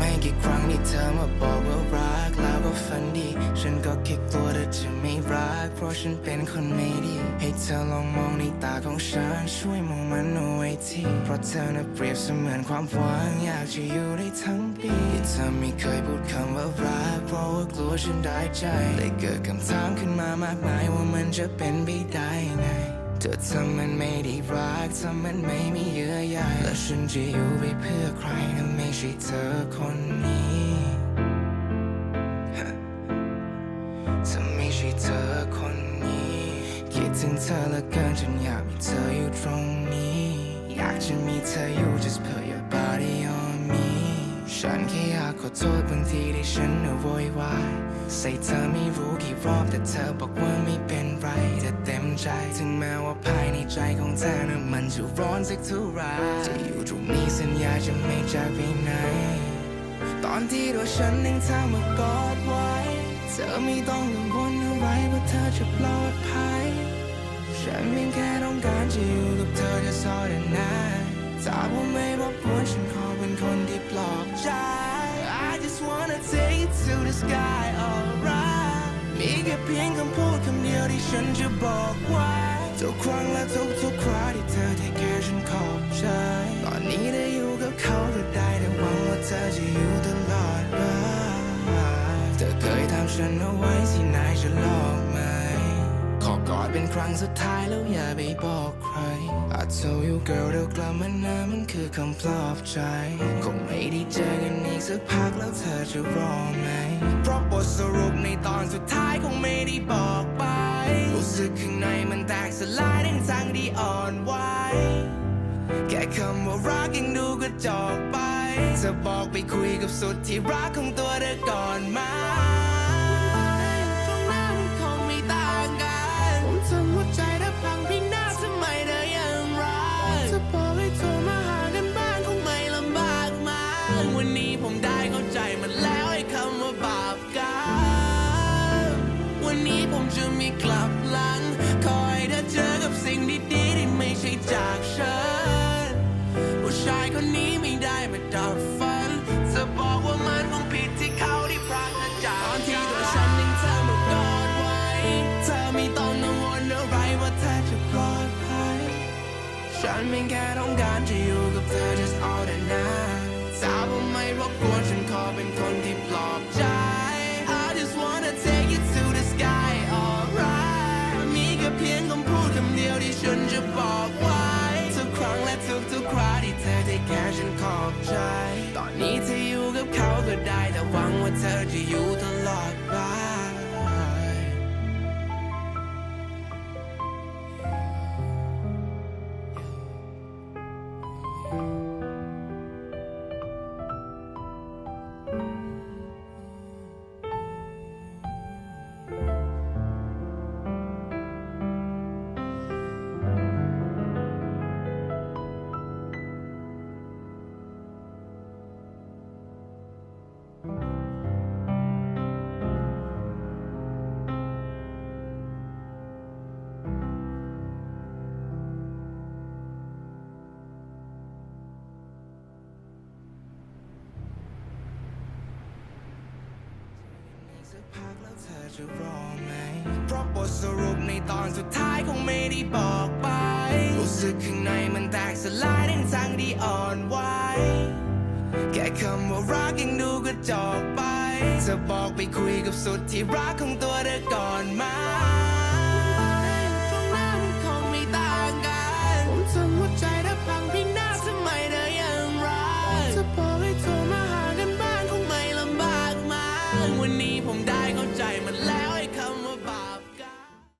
ไม่กี่ครั้งที่เธอมาบอกว่ารักแล้วก็ฝันดี ฉันก็แค่กลัวเธอจะไม่รัก เพราะฉันเป็นคนไม่ดี ให้เธอลองมองในตาของฉัน ช่วยมองมันเอาไว้ทีเพราะเธอน่ะเปรียบเสมือนความหวังอยากจะอยู่ได้ทั้งปีที่เธอไม่เคยพูดคำว่ารัก เพราะว่ากลัวฉันได้ใจเลยเกิดคำถามขึ้นมามากมายว่ามันจะเป็นไปได้ไง เธอทำมันไม่ได้รักทำมันไม่มีเยื่อใยและฉันจะอยู่ไปเพื่อใครถ้าไม่ใช่เธอคนนี้ฮะถ้าไม่ใช่เธอคนนี้ คิดถึงเธอเหละเกินจนอยากมีเธออยู่ตรงนี้ อยากจะมีเธออยู่ just put your body on ฉันแค่อยากขอโทษบางทีที่ฉันน่ะโวยวาย ใส่เธอไม่รู้กี่รอบแต่เธอบอกว่าไม่เป็นไรแต่เต็มใจ ถึงแม้ว่าภายในใจของเธอนั้นมันจะร้อนสักเท่าไหรจะอยู่ตรงนี้สัญญาจะไม่จากไปไหน ตอนที่ตัวฉันยังเธอมากอดไว้ เธอไม่ต้องกังวลอะไรว่าเธอจะปลอดภัย ฉันเพียงแค่ต้องการจะอยู่กับเธอจะสอดนานถ้าว่าไม่รบกวนฉันขอเป็น คนที่ปลอบใจ I just wanna take you to the sky alright มีแค่เพียงคำพูดคำเดียวที่ฉันจะบอกไว้ทุกครั้งและทุกทุกๆคราที่เธอเทคแค่ฉันขอบใจ ตอนนี้ได้อยู่กับเขาก็ได้แต่หวังว่าเธอจะอยู่ตลอดไปเธอเคยทำฉันเอาไว้ที่ไหนจะลอกไหมขอกอดเป็นครั้งสุดท้ายแล้วอย่าไปบอกใคร I told you girl เดี๋ยวกลับมานะมัน คือคำปลอบใจ คงไม่ได้เจอกันอีกสักพักแล้วเธอจะรอไหม เพราะบทสรุปในตอนสุดท้ายคงไม่ได้บอกไป รู้สึกข้างในมันแตกสลายทั้งทางที่อ่อนไหวแค่คำว่ารักยังดูกระจอกไป จะบอกไปคุยกับสุดที่รักของตัวเธอก่อนไหม ไม่ด้มาดับฝันจะบอกว่ามันคงผิดที่เขาที่พรากเธอจากตอนที่ตัวฉันยังเธอมากอดไว้ เธอไม่ต้องกังวลอะไรว่าเธอจะปลอดภัยฉันเพียงแค่ต้องการจะอยู่กับเธอ just all the night ถ้าว่าไม่รบกวนฉันขอเป็นคนที่ปลอบใจ I just wanna take you to the sky alright มีแค่เพียงคำพูดคำเดียวที่ฉันจะบอกไว้ทุกครั้งและทุกทุกๆคราที่ เธอจะแค่ฉันขอบใจ ตอนนี้เธออยู่กับเขาก็ได้ แต่หวังว่าเธอจะอยู่ต พักแล้วเธอจะรอไหม เพราะบทสรุปในตอนสุดท้ายคงไม่ได้บอกไป รู้สึกข้างในมันแตกสลายทั้งทางที่อ่อนไหวแค่คำว่ารักยังดูกระจอกไป จะบอกไปคุยกับสุดที่รักของตัวเธอก่อนไหมา